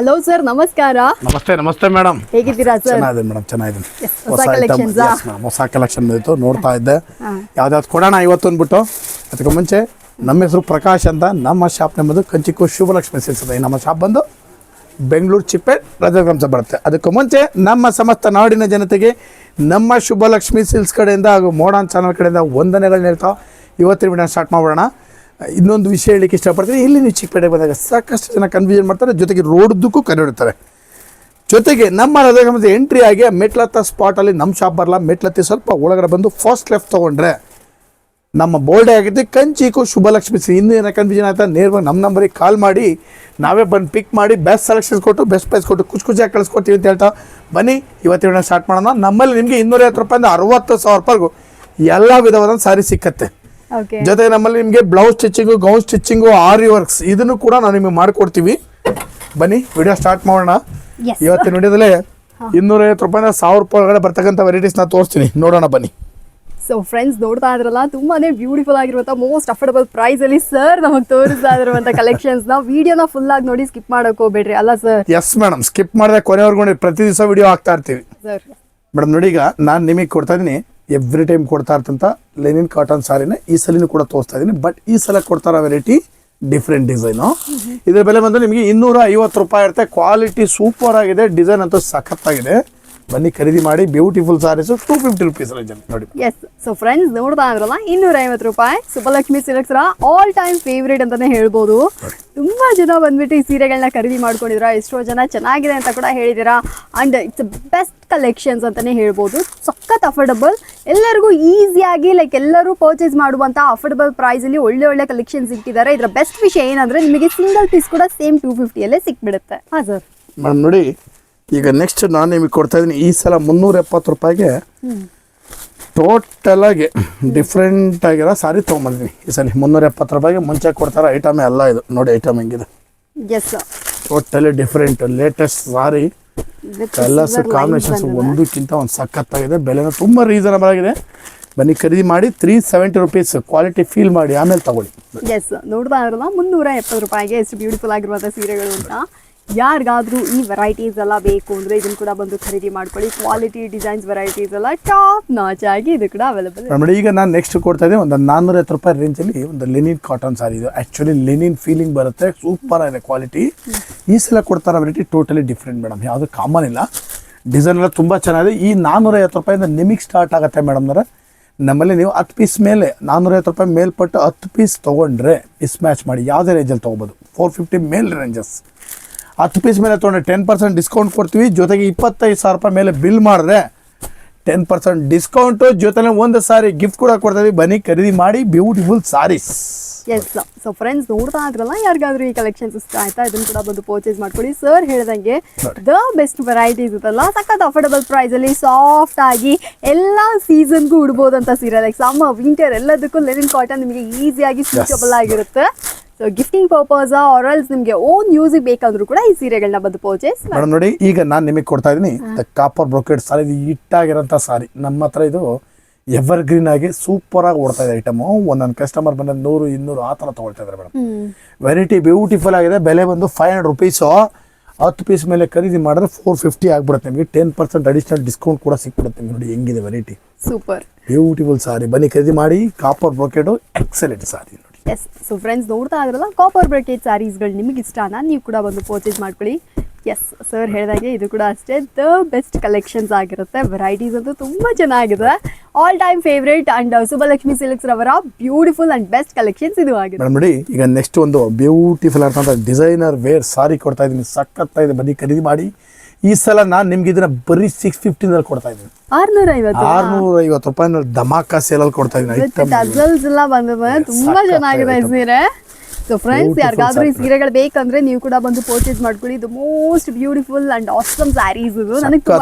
Hello sir ನಮಸ್ಕಾರ. ನಮಸ್ತೆ ನಮಸ್ತೆ ಮೇಡಮ್ ಹೇಗಿದ್ದೀರಾ ಸರ್ ಚೆನ್ನಾಗಿದೆ ಮೇಡಮ್ ಚೆನ್ನಾಗಿದೆ. ಹೊಸ ಐಟಮ್ ಹೊಸ ಕಲೆಕ್ಷನ್ ಬಂದಿತ್ತು. ನೋಡ್ತಾ ಇದ್ದೆ. ಯಾವ್ದಾವ್ದು ಕೊಡೋಣ ಇವತ್ತು ಅಂದ್ಬಿಟ್ಟು. ಅದಕ್ಕೆ ಮುಂಚೆ ನಮ್ಮ ಹೆಸರು ಪ್ರಕಾಶ್ ಅಂತ. ನಮ್ಮ ಶಾಪ್ ನಂಬುದು ಕಂಚಿಕೋ ಶುಭಲಕ್ಷ್ಮಿ ಸಿಲ್ಸ್ ಇದೆ ನಮ್ಮ ಶಾಪ್ ಬಂದು ಬೆಂಗಳೂರು ಚಿಪ್ಪೆ ರಾಜಗ್ರಂಸ ಬರುತ್ತೆ. ಅದಕ್ಕೂ ಮುಂಚೆ ನಮ್ಮ ಸಮಸ್ತ ನಾಡಿನ ಜನತೆಗೆ ನಮ್ಮ ಶುಭಲಕ್ಷ್ಮಿ ಸಿಲ್ಸ್ ಕಡೆಯಿಂದ ಹಾಗೂ ಮೋಡಾನ್ ಚಾನಲ್ ಕಡೆಯಿಂದ ವಂದನೆಗಳನ್ನ ಹೇಳ್ತಾ ಇವತ್ತಿನ ವಿಡಿಯೋ ಸ್ಟಾರ್ಟ್ ಮಾಡೋಣ ಇನ್ನೊಂದು ವಿಷಯ ಹೇಳಲಿಕ್ಕೆ ಇಷ್ಟಪಡ್ತೀನಿ. ಇಲ್ಲಿ ನೀವು ಚಿಕ್ಕಪೇಟೆಗೆ ಬಂದಾಗ ಸಾಕಷ್ಟು ಜನ ಕನ್ಫ್ಯೂಷನ್ ಮಾಡ್ತಾರೆ. ಜೊತೆಗೆ ರೋಡ್ದಕ್ಕೂ ಕರೆಯಿಡ್ತಾರೆ ಜೊತೆಗೆ ನಮ್ಮ ಹೃದಯ ಎಂಟ್ರಿ ಆಗಿ ಮೆಟ್ಲತ್ತ ಸ್ಪಾಟಲ್ಲಿ ನಮ್ಮ ಶಾಪ್ ಬರಲ್ಲ ಮೆಟ್ಲತ್ತಿ ಸ್ವಲ್ಪ ಒಳಗಡೆ ಬಂದು ಫಸ್ಟ್ ಲೆಫ್ಟ್ ತೊಗೊಂಡ್ರೆ ನಮ್ಮ ಬೋರ್ಡೇ ಆಗಿದ್ದು ಕಂಚಿಕು ಶುಭಲಕ್ಷ್ಮಿ ಸಿ ಇನ್ನೂ ಏನೋ ಕನ್ಫ್ಯೂಷನ್ ಆಯ್ತಾ ನೇರವಾಗಿ ನಮ್ಮ ನಂಬರಿಗೆ ಕಾಲ್ ಮಾಡಿ, ನಾವೇ ಬಂದು ಪಿಕ್ ಮಾಡಿ ಬೆಸ್ಟ್ ಸೆಲೆಕ್ಷನ್ಸ್ ಕೊಟ್ಟು ಬೆಸ್ಟ್ ಪ್ರೈಸ್ ಕೊಟ್ಟು, ಖುಷಿ ಖುಷಿಯಾಗಿ ಕಳಿಸ್ಕೊಡ್ತೀವಿ ಅಂತ ಹೇಳ್ತಾ ಬನ್ನಿ. ಇವತ್ತಿನ ಸ್ಟಾರ್ಟ್ ಮಾಡೋಣ. ನಮ್ಮಲ್ಲಿ ನಿಮಗೆ ಇನ್ನೂರೈವತ್ತು ರೂಪಾಯಿಂದ ಅರವತ್ತು ಸಾವಿರ ರೂಪಾಯಿಗೂ ಎಲ್ಲ ವಿಧವಾದ ಸಾರಿ ಸಿಕ್ಕತ್ತೆ. ಜೊತೆಗೆ ನಮ್ಮಲ್ಲಿ ನಿಮಗೆ blouse stitching gown stitching aari works ಇದನ್ನು ಕೂಡ ನಾವು ನಿಮಗೆ ಮಾಡಿಕೊಡ್ತೀವಿ. ಬನ್ನಿ ವಿಡಿಯೋ ಸ್ಟಾರ್ಟ್ ಮಾಡೋಣ. ಇವತ್ತಿನ ವಿಡಿಯೋದಲ್ಲಿ ಇನ್ನೂರೈವತ್ತು ರೂಪಾಯಿಂದ ಸಾವಿರ ರೂಪಾಯಿ ಒಳಗಡೆ ಬರ್ತಕ್ಕಂಥ ವೆರೈಟೀಸ್ನ ತೋರಿಸ್ತೀನಿ. ನೋಡೋಣ ಬನ್ನಿ. ಸೊ ಫ್ರೆಂಡ್ಸ್ ನೋಡ್ತಾ ಇದ್ರಲ್ಲ ತುಂಬಾನೇ ಬ್ಯೂಟಿಫುಲ್ ಆಗಿರುವಂತ ಮೋಸ್ಟ್ ಅಫೋರ್ಡಬಲ್ ಪ್ರೈಸ್ ಅಲ್ಲಿ ಸರ್ ನಮಗೆ ತೋರಿಸ್ತಾ ಇರುವಂತ ಕಲೆಕ್ಷನ್ಸ್ನ ವಿಡಿಯೋನ ಫುಲ್ ಆಗಿ ನೋಡಿ ಸ್ಕಿಪ್ ಮಾಡಕ್ ಹೋಗ್ಬೇಡ್ರಿ ಅಲ್ಲ ಸರ್ ಎಸ್ ಮೇಡಮ್ ಸ್ಕಿಪ್ ಮಾಡಿದ್ರೆ ಕೊನೆವರೆಗೂ ಪ್ರತಿ ದಿವಸ ವಿಡಿಯೋ ಹಾಕ್ತಾ ಇರ್ತೀವಿ. ಸರ್ ಮೇಡಮ್ ನೋಡಿ ಈಗ ನಾನು ನಿಮಗೆ ಕೊಡ್ತಾ ಇದ್ದೀನಿ. ಎವ್ರಿ ಟೈಮ್ ಕೊಡ್ತಾ ಇರ್ತಂಥ ಲೆನಿನ್ ಕಾಟನ್ ಸಾರಿನ ಈ ಸಲಿನೂ ಕೂಡ ತೋರಿಸ್ತಾ ಇದ್ದೀನಿ. ಬಟ್ ಈ ಸಲ ಕೊಡ್ತಾರ ವೆರೈಟಿ ಡಿಫ್ರೆಂಟ್ ಡಿಸೈನು ಇದ್ರ ಬೆಲೆ ಬಂದು ನಿಮಗೆ ಇನ್ನೂರ ಐವತ್ತು ರೂಪಾಯಿ ಇರುತ್ತೆ. ಕ್ವಾಲಿಟಿ ಸೂಪರ್ ಆಗಿದೆ. ಡಿಸೈನ್ ಅಂತೂ ಸಖತ್ತಾಗಿದೆ. ಬನ್ನಿ ಖರೀದಿ ಮಾಡಿ beautiful sarees two fifty rupees ನೋಡಿ. ಎಸ್ ಸೊ ಫ್ರೆಂಡ್ಸ್ ನೋಡ್ತಾ ಇದ್ರಲ್ಲ ಇನ್ನೂರ ಐವತ್ತು ರೂಪಾಯಿ. Subbalakshmi silks all time favourite ಅಂತಾನೆ ಹೇಳ್ಬೋದು. ತುಂಬಾ ಜನ ಬಂದ್ಬಿಟ್ಟು ಈ ಸೀರೆಗಳನ್ನ ಖರೀದಿ ಮಾಡ್ಕೊಂಡಿದ್ರ ಎಷ್ಟೋ ಜನ ಚೆನ್ನಾಗಿದೆ ಅಂತ ಕೂಡ ಹೇಳಿದ್ದೀರಾ. ಅಂಡ್ ಇಟ್ಸ್ ಬೆಸ್ಟ್ ಕಲೆಕ್ಷನ್ಸ್ ಅಂತಾನೆ ಹೇಳ್ಬೋದು. ಸಖತ್ ಅಫೋರ್ಡಬಲ್ ಎಲ್ಲರಿಗೂ ಈಸಿಯಾಗಿ ಲೈಕ್ ಎಲ್ಲರೂ ಪರ್ಚೇಸ್ ಮಾಡುವಂತ ಅಫೋರ್ಡಬಲ್ ಪ್ರೈಸ್ ಅಲ್ಲಿ ಒಳ್ಳೆ ಒಳ್ಳೆ ಕಲೆಕ್ಷನ್ಸ್ ಇಟ್ಟಿದ್ದಾರೆ. ಇದರ ಬೆಸ್ಟ್ ವಿಷಯ ಏನಂದ್ರೆ ನಿಮಗೆ ಸಿಂಗಲ್ ಪೀಸ್ ಕೂಡ ಸೇಮ್ ಟೂ ಫಿಫ್ಟಿಯಲ್ಲೇ ಸಿಕ್ಬಿಡುತ್ತೆ. ಹಾ ಸರ್ ಮೇಡಮ್ ನೋಡಿ ಈಗ ನೆಕ್ಸ್ಟ್ ನಾನು ನಿಮಗೆ ಕೊಡ್ತಾ ಇದ್ದೀನಿ ಈ ಸಲ ಮುನ್ನೂರ ಎಪ್ಪತ್ತು ರೂಪಾಯಿಗೆ ಟೋಟಲ್ ಆಗಿ ಡಿಫ್ರೆಂಟ್ ಆಗಿರೋ ಸಾರಿ ತೊಗೊಂಬಂದಿದ್ದೀನಿ. ಈ ಸಲ ಮುನ್ನೂರ ಎಪ್ಪತ್ತು ರೂಪಾಯಿಗೆ ಮುಂಚೆ ಕೊಡ್ತಾರೋ ಐಟಮ್ ಎಲ್ಲ ಇದು. ನೋಡಿ ಐಟಮ್ ಹೆಂಗಿದೆ. Totally different latest sari colours combinations ಒಂದಕ್ಕಿಂತ ಒಂದು ಸಖತ್ತಾಗಿದೆ. ಬೆಲೆನೂ ತುಂಬ ರೀಸನಬಲ್ ಆಗಿದೆ. ಬನ್ನಿ ಖರೀದಿ ಮಾಡಿ three seventy rupees quality feel ಮಾಡಿ ಆಮೇಲೆ ತಗೊಳ್ಳಿ. ಎಸ್ ನೋಡ್ತಾ ಇರಲ್ಲ ಮುನ್ನೂರ ಎಪ್ಪತ್ತು ರೂಪಾಯಿಗೆ ಎಷ್ಟು ಬ್ಯೂಟಿಫುಲ್ ಆಗಿರುವಂಥ ಸೀರೆಗಳು ಅಂತ. ಯಾರಿಗಾದ್ರೂ ಈ ವೆರೈಟೀಸ್ ಎಲ್ಲ ಬೇಕು ಅಂದರೆ ಇದನ್ನು ಕೂಡ ಬಂದು ಖರೀದಿ ಮಾಡ್ಕೊಳ್ಳಿ. ಕ್ವಾಲಿಟಿ ಡಿಸೈನ್ಸ್ ವೆರೈಟೀಸ್ ಎಲ್ಲ ಟಾಪ್ ನಾಚ್ ಆಗಿ ಇದು ಕೂಡ ಅವೈಲೇಬಲ್ ನೋಡಿ ಈಗ ನಾನು ನೆಕ್ಸ್ಟ್ ಕೊಡ್ತಾ ಇದ್ದೀನಿ ಒಂದು ನಾನ್ನೂರ ಹತ್ತು ರೂಪಾಯಿ ರೇಂಜಲ್ಲಿ ಒಂದು ಲಿನಿನ್ ಕಾಟನ್ ಸಾರಿ ಇದು. ಆ್ಯಕ್ಚುಲಿ ಲಿನಿನ್ ಫೀಲಿಂಗ್ ಬರುತ್ತೆ ಸೂಪರ್ ಆಗಿದೆ ಕ್ವಾಲಿಟಿ ಈ ಸಲ ಕೊಡ್ತಾರ ವೆರೈಟಿ ಟೋಟಲಿ ಡಿಫ್ರೆಂಟ್ ಮೇಡಮ್, ಯಾವುದು ಕಾಮನ್ ಇಲ್ಲ. ಡಿಸೈನ್ ಎಲ್ಲ ತುಂಬ ಚೆನ್ನಾಗಿದೆ. ಈ ನಾನ್ನೂರ ಐವತ್ತು ರೂಪಾಯಿಂದ ನಿಮಗೆ ಸ್ಟಾರ್ಟ್ ಆಗುತ್ತೆ ಮೇಡಮ್ನವ್ರೆ ನಮ್ಮಲ್ಲಿ ನೀವು ಹತ್ತು ಪೀಸ್ ಮೇಲೆ ನಾನ್ನೂರೈವತ್ತು ರೂಪಾಯಿ ಮೇಲ್ಪಟ್ಟು ಹತ್ತು ಪೀಸ್ ತೊಗೊಂಡ್ರೆ ಮಿಸ್ ಮ್ಯಾಚ್ ಮಾಡಿ, ಯಾವುದೇ ರೇಂಜಲ್ಲಿ ತೊಗೋಬೋದು. ಫೋರ್ ಫಿಫ್ಟಿ ಮೇಲ್ ರೇಂಜಸ್ ಹತ್ತು ಪೀಸ್ ಮೇಲೆ ತೊಗೊಂಡ್ರೆ ಟೆನ್ ಪರ್ಸೆಂಟ್ ಡಿಸ್ಕೌಂಟ್ ಕೊಡ್ತೀವಿ. ಜೊತೆಗೆ ಇಪ್ಪತ್ತೈದು ಸಾವಿರ ರೂಪಾಯಿ ಮೇಲೆ ಬಿಲ್ ಮಾಡಿದ್ರೆ ಟೆನ್ ಪರ್ಸೆಂಟ್ ಡಿಸ್ಕೌಂಟು ಜೊತೆಲೆ ಒಂದು ಸಾರಿ ಗಿಫ್ಟ್ ಕೂಡ ಕೊಡ್ತೀವಿ ಬನ್ನಿ ಖರೀದಿ ಮಾಡಿ. Beautiful saris yes so friends ನೋಡ್ತಾ ಇದ್ರಲ್ಲ? ಯಾರಿಗಾದ್ರೂ ಈ ಕಲೆಕ್ಷನ್ಸ್ ಇಷ್ಟ ಆಯ್ತಾ? ಇದನ್ನು ಕೂಡ ಬಂದು ಪರ್ಚೇಸ್ ಮಾಡ್ಕೊಳ್ಳಿ. ಸರ್ ಹೇಳ್ದಂಗೆ ದ ಬೆಸ್ಟ್ ವೆರೈಟೀಸ್ ಇರುತ್ತಲ್ಲ? ಸಖತ್ ಅಫೋರ್ಡಬಲ್ ಪ್ರೈಸಲ್ಲಿ ಸಾಫ್ಟ್ ಆಗಿ ಎಲ್ಲ ಸೀಸನ್ಗೂ ಉಡ್ಬೋದಂತ ಸೀರೆ ಲೈಕ್ ಸಮ್ಮರ್ ವಿಂಟರ್ ಎಲ್ಲದಕ್ಕೂ ಲೆನಿನ್ ಕಾಟನ್ ನಿಮಗೆ ಈಸಿಯಾಗಿ ಸೂಟಬಲ್ ಆಗಿರುತ್ತೆ. ಸೊ ಗಿಫ್ಟಿಂಗ್ ಪರ್ಪಸ್ ಆರಲ್ಸ್ ನಿಮಗೆ ಓನ್ ಯೂಸಿಗೆ ಬೇಕಂದ್ರೂ ಕೂಡ ಈ ಸೀರೆಗಳನ್ನ ಬಂದು ಪರ್ಚೇಸ್ ಮೇಡಮ್ ನೋಡಿ ಈಗ ನಾನು ನಿಮಗೆ ಕೊಡ್ತಾ ಇದ್ದೀನಿ ಕಾಪರ್ ಬ್ರೊಕೆಟ್ ಸಾರಿ ಇದು ಇಟ್ಟಾಗಿರೋಂಥ ಸಾರಿ ನಮ್ಮ ಹತ್ರ ಇದು ಎವರ್ ಗ್ರೀನ್ ಆಗಿ ಸೂಪರ್ ಆಗಿ ಓಡ್ತಾ ಇದೆ ಐಟಮು ಒಂದೊಂದು ಕಸ್ಟಮರ್ ಬಂದ ನೂರು ಇನ್ನೂರು ಆ ಥರ ತೊಗೊಳ್ತಾ ಇದ್ದಾರೆ ಮೇಡಮ್ ವೆರೈಟಿ ಬ್ಯೂಟಿಫುಲ್ ಆಗಿದೆ ಬೆಲೆ ಬಂದು ಫೈವ್ ಹಂಡ್ರೆಡ್ ರುಪೀಸು ಹತ್ತು ಪೀಸ್ ಮೇಲೆ ಖರೀದಿ ಮಾಡಿದ್ರೆ ಫೋರ್ ಫಿಫ್ಟಿ ಆಗ್ಬಿಡುತ್ತೆ ನಿಮಗೆ. ಟೆನ್ ಪರ್ಸೆಂಟ್ ಅಡಿಷನಲ್ ಡಿಸ್ಕೌಂಟ್ ಕೂಡ ಸಿಕ್ಬಿಡುತ್ತೆ ನೋಡಿ ಹೆಂಗಿದೆ ವೆರೈಟಿ ಸೂಪರ್ ಬ್ಯೂಟಿಫುಲ್ ಸಾರಿ ಬನ್ನಿ ಖರೀದಿ ಮಾಡಿ copper brocade excellent sari yes so friends ನೋಡ್ತಾ ಇದ್ರಲ್ಲ ಕಾಪರ್ ಬ್ರಾಕೆಟ್ ಸ್ಯಾರೀಸ್ಗಳು ನಿಮಗೆ ಇಷ್ಟನಾ, ನೀವು ಕೂಡ ಬಂದು ಪರ್ಚೇಸ್ ಮಾಡ್ಕೊಳ್ಳಿ. ಎಸ್ ಸರ್ ಹೇಳಿದಾಗೆ ಇದು ಕೂಡ ಅಷ್ಟೇ. ದ ಬೆಸ್ಟ್ ಕಲೆಕ್ಷನ್ಸ್ ಆಗಿರುತ್ತೆ. ವೆರೈಟೀಸ್ ಅಂತೂ ತುಂಬ ಚೆನ್ನಾಗಿದೆ. All time favourite and Subbalakshmi silks ರವರ ಬ್ಯೂಟಿಫುಲ್ ಅಂಡ್ ಬೆಸ್ಟ್ ಕಲೆಕ್ಷನ್ಸ್ ಇದು ಆಗಿದೆ. ನೋಡಿ, ಈಗ ನೆಕ್ಸ್ಟ್ ಒಂದು ಬ್ಯೂಟಿಫುಲ್ ಅಂತ ಡಿಸೈನರ್ ವೇರ್ ಸಾರಿ ಕೊಡ್ತಾ ಇದ್ದೀನಿ. ಇದೆ ಬನ್ನಿ, ಖರೀದಿ ಮಾಡಿ. ಈ ಸಲ ನಾನು ನಿಮ್ಗೆ ಇದನ್ನ ಬರೀ ಸಿಕ್ಸ್ ಫಿಫ್ಟಿನಲ್ಲಿ ಕೊಡ್ತಾ ಇದ್ದೀನಿ. ಆರ್ನೂರ ಐವತ್ತು ಆರ್ನೂರ ಐವತ್ತು ರೂಪಾಯಿನಲ್ಲಿ ಧಮಾಕ ಸೇಲಲ್ಲಿ ಕೊಡ್ತಾ ಇದ್ದೀನಿ ಡಜಲ್ಸ್ ಎಲ್ಲ ಬಂದಿದೆ ತುಂಬಾ ಚೆನ್ನಾಗಿದೆ. ಸೀರೆ ಸೊ ಫ್ರೆಂಡ್ಸ್ ಯಾರಿಗಾದ್ರೂ ಈ. ಸೀರೆಗಳು ಬೇಕಂದ್ರೆ ನೀವು ಕೂಡ ಬಂದು ಪರ್ಚೇಸ್ ಮಾಡ್ಕೊಳ್ಳಿ. ಇದು most beautiful and awesome sarees ಇದು. ನನಗೆ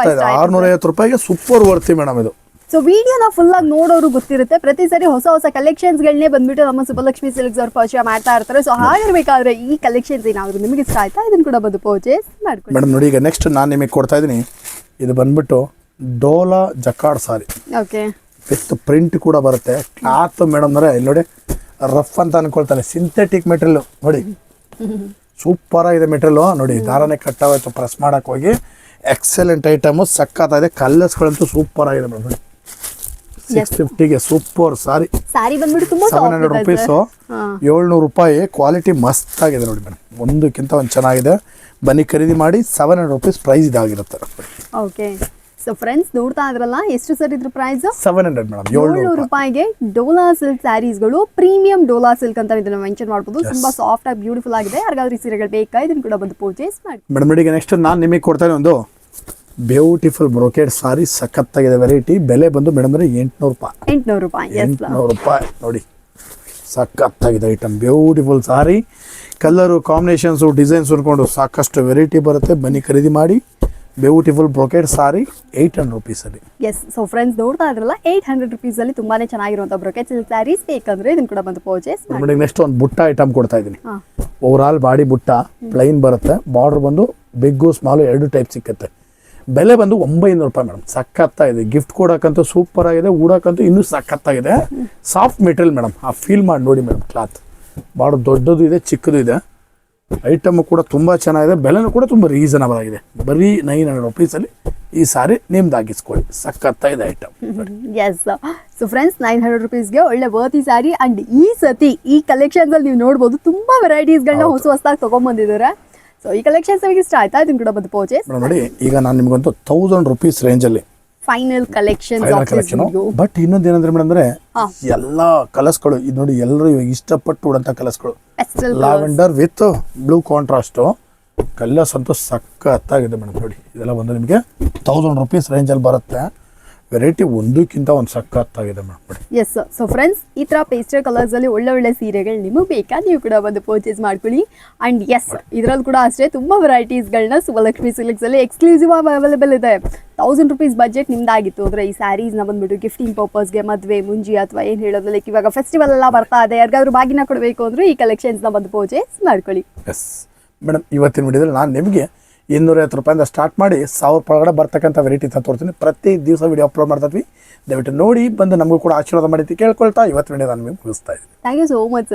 ಆರ್ನೂರ ಐವತ್ತು ರೂಪಾಯಿಗೆ ಸೂಪರ್ ವರ್ತಿ ಮೇಡಮ್ ಇದು. ಸೊ ವಿಡಿಯೋನ ಫುಲ್ ಆಗಿ ನೋಡೋರು ಗೊತ್ತಿರುತ್ತೆ. ಪ್ರತಿ ಸರಿ ಹೊಸ ಹೊಸ ಕಲೆಕ್ಷನ್ಸ್ಗಳನ್ನೇ ಬಂದ್ಬಿಟ್ಟು ನಮ್ಮ ಸುಬ್ಬಲಕ್ಷ್ಮಿ ಸಿಲ್ಕ್ಸ್ ಅವ್ರು ಪರಿಚಯ ಮಾಡ್ತಾ ಇರ್ತಾರೆ. ಸೊ ಹಾಗಿರ್ಬೇಕಾದ್ರೆ ಈ ಕಲೆಕ್ಷನ್ಸ್ ಏನಾದ್ರು ನಿಮಗೆ ಇಷ್ಟ ಆಯ್ತಾ? ಇದನ್ನು ಕೂಡ ಬಂದು ಪರ್ಚೇಸ್ ಮಾಡ್ಕೊಳ್ಳಿ. ಮೇಡಮ್ ನೋಡಿ ಈಗ ನೆಕ್ಸ್ಟ್ ನಾನು ನಿಮಗೆ ಕೊಡ್ತಾ ಇದ್ದೀನಿ. ಇದು ಬಂದ್ಬಿಟ್ಟು Dola jacquard sari okay with print ಕೂಡ ಬರುತ್ತೆ. ಕ್ಲಾತ್ ಮೇಡಮ್ ಅಂದರೆ ಇಲ್ಲಿ ನೋಡಿ ರಫ್ ಅಂತ ಅನ್ಕೊಳ್ತಾರೆ ಸಿಂಥೆಟಿಕ್ ಮೆಟೀರಿಯಲ್ ನೋಡಿ. ಸೂಪರ್ ಆಗಿದೆ ಮೆಟೀರಿಯಲ್ ನೋಡಿ ದಾರನೇ ಕಟ್ಟಾಗೋಯ್ತು ಪ್ರೆಸ್ ಮಾಡಕ್ ಹೋಗಿ. ಎಕ್ಸಲೆಂಟ್ ಐಟಮು ಸಕ್ಕತ್ತಾಗಿದೆ. ಕಲ್ಲರ್ಸ್ಗಳಂತೂ ಸೂಪರ್ ಆಗಿದೆ ಮೇಡಮ್ ನೋಡಿ. ಸಿಕ್ಸ್ ಫಿಫ್ಟಿಗೆ ಸೂಪರ್ ಸಾರಿ. ಸಾರಿ ಬಂದ್ಬಿಟ್ಟು ತುಂಬಾ ಸೆವೆನ್ ಹಂಡ್ರೆಡ್ ರುಪೀಸು ಏಳ್ನೂರು ರೂಪಾಯಿ ಕ್ವಾಲಿಟಿ ಮಸ್ತ್ ಆಗಿದೆ ನೋಡಿ ಮೇಡಮ್ ಒಂದಕ್ಕಿಂತ ಒಂದು ಚೆನ್ನಾಗಿದೆ. ಬನ್ನಿ ಖರೀದಿ ಮಾಡಿ ಸೆವೆನ್ ಹಂಡ್ರೆಡ್ ರುಪೀಸ್ ಪ್ರೈಸ್ ಇದಾಗಿರುತ್ತೆ. ಓಕೆ ಸೊ ಫ್ರೆಂಡ್ಸ್ ನೋಡ್ತಾ ಇದ್ರಲ್ಲ ಎಷ್ಟು ಸರ್ ಇದ್ರ ಪ್ರೈಸ್ ಸೆವೆನ್ ಹಂಡ್ರೆಡ್ ಮೇಡಮ್ ಏಳ್ನೂರು ರೂಪಾಯಿಗೆ ಡೋಲಾ ಸಿಲ್ಕ್ ಸ್ಯಾರೀಸ್ಗಳು ಪ್ರೀಮಿಯಂ ಡೋಲಾ ಸಿಲ್ಕ್ ಅಂತ ಇದನ್ನ ಮೆನ್ಷನ್ ಮಾಡ್ಬೋದು. ತುಂಬಾ ಸಾಫ್ಟ್ ಆಗಿ ಬ್ಯೂಟಿಫುಲ್ ಆಗಿದೆ. ಯಾರಿಗಾದ್ರೂ ಸೀರೆಗಳು ಬೇಕಾ ಇದನ್ನ ಕೂಡ ಬಂದು ಪರ್ಚೇಸ್ ಮಾಡಿ ಮೇಡಮ್ ಈಗ ನೆಕ್ಸ್ಟ್ ನಾನು ನಿಮಗೆ ಕೊಡ್ತೇನೆ ಒಂದು. ಬ್ಯೂಟಿಫುಲ್ ಬ್ರೊಕೆಟ್ ಸಾರಿ ಸಖತ್ತಾಗಿದೆ ವೆರೈಟಿ ಬೆಲೆ ಬಂದು ಮೇಡಮ್ ಅಂದರೆ ಎಂಟುನೂರು ರೂಪಾಯಿ. ಎಂಟುನೂರು ರೂಪಾಯಿ ಎಂಟುನೂರು ರೂಪಾಯಿ ನೋಡಿ. ಸಖತ್ತಾಗಿದೆ item beautiful sari colour combinations designs ಹುಡ್ಕೊಂಡು ಸಾಕಷ್ಟು ವೆರೈಟಿ ಬರುತ್ತೆ. ಬನ್ನಿ ಖರೀದಿ ಮಾಡಿ. Beautiful brocade sari eight hundred ರುಪೀಸಲ್ಲಿ yes so friends ನೋಡ್ತಾ ಇದ್ರಲ್ಲ ಏಟ್ ಹಂಡ್ರೆಡ್ ರುಪೀಸಲ್ಲಿ ತುಂಬಾನೇ ಚೆನ್ನಾಗಿರುವಂತ ಬ್ರೊಕೆಟ್ ಸಿಲ್ಕ್ ಸ್ಯಾರೀಸ್ ಬೇಕಂದ್ರೆ ಇದನ್ನ ಕೂಡ ಬಂದು ಪರ್ಚೇಸ್ ಮಾಡಿ. ಮೇಡಮ್ ನೆಕ್ಸ್ಟ್ ಒಂದು ಬುಟ್ಟ ಐಟಮ್ ಕೊಡ್ತಾ ಇದ್ದೀನಿ. ಓವರ್ ಆಲ್ ಬಾಡಿ ಬುಟ್ಟ ಪ್ಲೈನ್ ಬರುತ್ತೆ. ಬಾರ್ಡರ್ ಬಂದು ಬಿಗ್ಗು ಸ್ಮಾಲು ಎರಡು ಟೈಪ್ ಸಿಕ್ಕತ್ತೆ. ಬೆಲೆ ಬಂದು ಒಂಬೈನೂರು ರೂಪಾಯಿ ಮೇಡಮ್. ಸಖತ್ತಾಗಿದೆ. ಗಿಫ್ಟ್ ಕೊಡೋಕ್ಕಂತೂ ಸೂಪರ್ ಆಗಿದೆ ಉಡೋಕ್ಕಂತೂ ಇನ್ನೂ ಸಖತ್ತಾಗಿದೆ. Soft material madam. ಆ ಫೀಲ್ ಮಾಡಿ ನೋಡಿ ಮೇಡಮ್ ಕ್ಲಾತ್ ಭಾಳ ದೊಡ್ಡದು ಇದೆ ಚಿಕ್ಕದು ಇದೆ. ಐಟಮ್ ಕೂಡ ತುಂಬ ಚೆನ್ನಾಗಿದೆ. ಬೆಲೆನೂ ಕೂಡ ತುಂಬ ರೀಸನಬಲ್ ಆಗಿದೆ. ಬರೀ ನೈನ್ ಹಂಡ್ರೆಡ್ ರುಪೀಸಲ್ಲಿ ಈ ಸಾರಿ ನಿಮ್ದು ಹಾಕಿಸ್ಕೊಳ್ಳಿ ಇದೆ item yes so friends nine hundred ರುಪೀಸ್ಗೆ ಒಳ್ಳೆ ವರ್ತಿ ಸಾರಿ ಅಂಡ್ ಈ ಸತಿ ಈ ಕಲೆಕ್ಷನ್ಸ್ ಅಲ್ಲಿ ನೀವು ನೋಡ್ಬೋದು ತುಂಬಾ ವೆರೈಟೀಸ್ಗಳನ್ನ ಹೊಸ ಹೊಸದಾಗಿ ತಗೊಂಡ್ಬಂದಿದ್ದಾರೆ ಸೊ ಈ ಕಲೆಕ್ಷನ್ಸ್ ನಿಮಗೆ ಇಷ್ಟ ಆಯ್ತಾ? ಇದನ್ನ ಕೂಡ ಬಂದು ಪರ್ಚೇಸ್ ಮೇಡಮ್ ನೋಡಿ ಈಗ ನಾನು ನಿಮಗಂತೂ ತೌಸಂಡ್ ರುಪೀಸ್ ರೇಂಜಲ್ಲಿ ಫೈನಲ್ ಕಲೆಕ್ಷನ್ ಕಲೆಕ್ಷನ್ ಬಟ್ ಇನ್ನೊಂದು ಏನಂದ್ರೆ ಮೇಡಮ್ ಅಂದ್ರೆ ಎಲ್ಲ ಕಲರ್ಸ್ಗಳು ಇದು ನೋಡಿ ಎಲ್ಲರೂ ಇವಾಗ ಇಷ್ಟಪಟ್ಟು ಉಡಂತ ಕಲರ್ಸ್ಗಳು. Lavender lavender with blue contrast colours ಅಂತೂ ಸಖತ್ತಾಗಿದೆ ಮೇಡಮ್ ನೋಡಿ. ಇದೆಲ್ಲ ಬಂದು ನಿಮಗೆ ತೌಸಂಡ್ ರುಪೀಸ್ ರೇಂಜಲ್ಲಿ ಬರುತ್ತೆ. ವೆರೈಟಿ ಒಂದಕ್ಕಿಂತ ಒಂದು ಸಖತ್ತಾಗಿದೆ ಮೇಡಮ್ ನೋಡಿ ಎಸ್ ಸೊ ಫ್ರೆಂಡ್ಸ್ ಈ ಥರ ಪೇಸ್ಟರ್ ಕಲರ್ಸಲ್ಲಿ ಒಳ್ಳೆ ಒಳ್ಳೆ ಸೀರೆಗಳು ನಿಮಗೆ ಬೇಕಾ? ನೀವು ಕೂಡ ಬಂದು ಪರ್ಚೇಸ್ ಮಾಡ್ಕೊಳ್ಳಿ. ಆ್ಯಂಡ್ ಎಸ್ ಇದರಲ್ಲಿ ಕೂಡ ಅಷ್ಟೇ ತುಂಬ ವೆರೈಟೀಸ್ಗಳನ್ನ ಸುಬಲಕ್ಷ್ಮಿ ಸಿಲಿಕ್ಸಲ್ಲಿ ಎಕ್ಸ್ಕ್ಲೂಸಿವ್ ಆಗಿ ಅವೈಲೇಬಲ್ ಇದೆ. ತೌಸಂಡ್ ರುಪೀಸ್ ಬಜೆಟ್ ನಿಮ್ದಾಗಿತ್ತು. ಅಂದರೆ ಈ ಸ್ಯಾರೀಸ್ನ ಬಂದ್ಬಿಟ್ಟು ಗಿಫ್ಟಿಂಗ್ ಪರ್ಪಸ್ಗೆ ಮದುವೆ ಮುಂಜಿ ಅಥವಾ ಏನು ಹೇಳೋದು ಲೈಕ್ ಇವಾಗ ಫೆಸ್ಟಿವಲ್ ಎಲ್ಲ ಬರ್ತಾ ಇದೆ. ಯಾರಿಗಾದ್ರೂ ಬಾಗಿನ ಕೊಡಬೇಕು ಅಂದರೆ ಈ ಕಲೆಕ್ಷನ್ಸ್ನ ಬಂದು ಪರ್ಚೇಸ್ ಮಾಡ್ಕೊಳ್ಳಿ. ಎಸ್ ಮೇಡಮ್ ಇವತ್ತಿನ ವಿಡಿಯೋದಲ್ಲಿ ನಾನು ನಿಮಗೆ ಇನ್ನೂರೈವತ್ತು ರೂಪಾಯಿಂದ ಸ್ಟಾರ್ಟ್ ಮಾಡಿ ಸಾವಿರ ಒಳಗಡೆ ಬರ್ತಕ್ಕಂಥ ವೆರೈಟಿ ಅಂತ ತೋರ್ತೀನಿ. ಪ್ರತಿ ದಿವಸ ವಿಡಿಯೋ ಅಪ್ಲೋಡ್ ಮಾಡ್ತಾ ಇದ್ವಿ ದಯವಿಟ್ಟು ನೋಡಿ ಬಂದು ನಮಗೂ ಕೂಡ ಆಶೀರ್ವಾದ ಮಾಡಿ ಕೇಳ್ಕೊಳ್ತಾ ಇವತ್ತು ವಿಡಿಯೋ ನಾನು ಮುಗಿಸ್ತಾ ಇದ್ದೀನಿ. Thank you so much